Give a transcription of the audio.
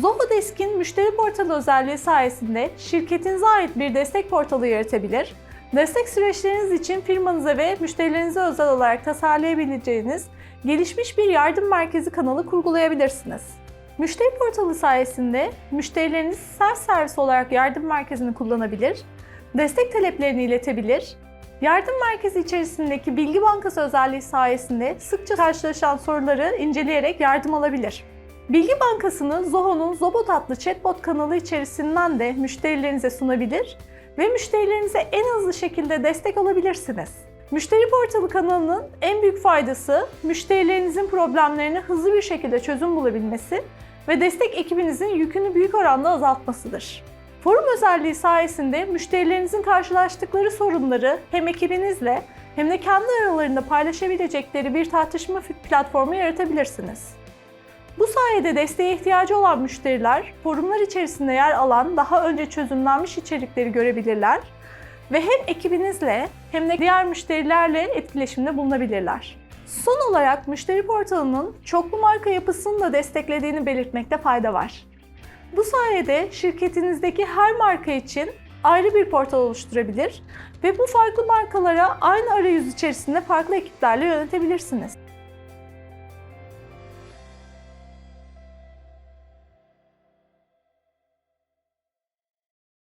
Zohodesk'in müşteri portalı özelliği sayesinde şirketinize ait bir destek portalı yaratabilir, destek süreçleriniz için firmanıza ve müşterilerinize özel olarak tasarlayabileceğiniz gelişmiş bir yardım merkezi kanalı kurgulayabilirsiniz. Müşteri portalı sayesinde müşterileriniz self servis olarak yardım merkezini kullanabilir, destek taleplerini iletebilir, yardım merkezi içerisindeki bilgi bankası özelliği sayesinde sıkça karşılaşan soruları inceleyerek yardım alabilir. Bilgi bankasını Zoho'nun Zobot adlı chatbot kanalı içerisinden de müşterilerinize sunabilir ve müşterilerinize en hızlı şekilde destek olabilirsiniz. Müşteri portalı kanalının en büyük faydası müşterilerinizin problemlerine hızlı bir şekilde çözüm bulabilmesi ve destek ekibinizin yükünü büyük oranda azaltmasıdır. Forum özelliği sayesinde müşterilerinizin karşılaştıkları sorunları hem ekibinizle hem de kendi aralarında paylaşabilecekleri bir tartışma platformu yaratabilirsiniz. Bu sayede desteğe ihtiyacı olan müşteriler forumlar içerisinde yer alan daha önce çözümlenmiş içerikleri görebilirler ve hem ekibinizle hem de diğer müşterilerle etkileşimde bulunabilirler. Son olarak müşteri portalının çoklu marka yapısını da desteklediğini belirtmekte fayda var. Bu sayede şirketinizdeki her marka için ayrı bir portal oluşturabilir ve bu farklı markalara aynı arayüz içerisinde farklı ekiplerle yönetebilirsiniz.